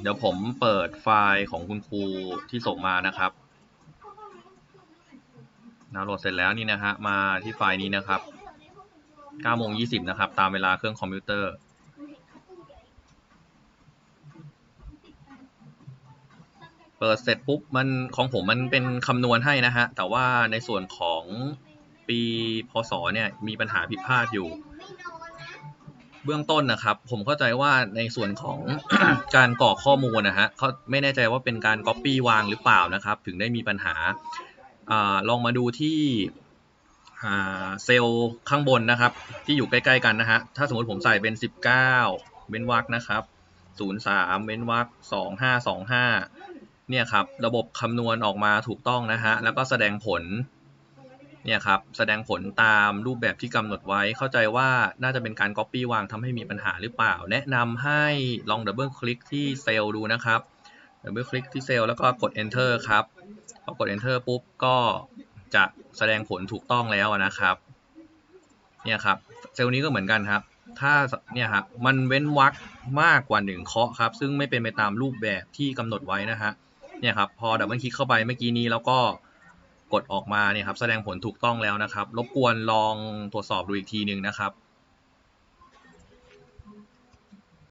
เดี๋ยวผมเปิดไฟล์ของคุณครูที่ส่งมานะครับดาวน์โหลดเสร็จแล้วนี่นะฮะมาที่ไฟล์นี้นะครับ9โมง20นะครับ ตามเวลาเครื่องคอมพิวเตอร์ เปิดเสร็จปุ๊บมันของผมมันเป็นคำนวณให้นะฮะ แต่ว่าในส่วนของปีพศเนี่ยมีปัญหาผิดพลาดอยู่ เบื้องต้นนะครับ ผมเข้าใจว่าในส่วนของ การกรอกข้อมูลนะฮะเขาไม่แน่ใจว่าเป็นการ Copy วางหรือเปล่านะครับ ถึงได้มีปัญหาอาลองมาดูที่เซลล์ข้างบนนะครับ ที่อยู่ใกล้ ๆ กันนะฮะถ้าสมมติผมใส่เป็น 19เว้นวรรคนะครับ 03เว้นวรรค2525เนี่ยครับ ระบบคำนวณออกมาถูกต้องนะฮะแล้วก็แสดงผล เนี่ยครับแสดงผลตามรูปแบบที่กำหนดไว้ เข้าใจว่าน่าจะเป็นการ Copy วางทำให้มีปัญหาหรือเปล่า แนะนำให้ลองดับเบิลคลิกที่เซลล์ดูนะครับดับเบิลคลิกที่เซลล์แล้วก็กด Enter ครับพอกด Enter ปุ๊บก็จะแสดงผลถูกต้องแล้วนะครับเนี่ยครับเซลล์นี้ก็เหมือนกันครับ ถ้าเนี่ยครับมันเว้นวรรคมากกว่าหนึ่งเคาะครับ ซึ่งไม่เป็นไปตามรูปแบบที่กำหนดไว้นะฮะเนี่ยครับพอดับเบิลคลิกเข้าไปเมื่อกี้นี้แล้วก็ กดออกมาเนี่ยครับแสดงผลถูกต้องแล้วนะครับ รบกวนลองตรวจสอบดูอีกทีหนึ่งนะครับ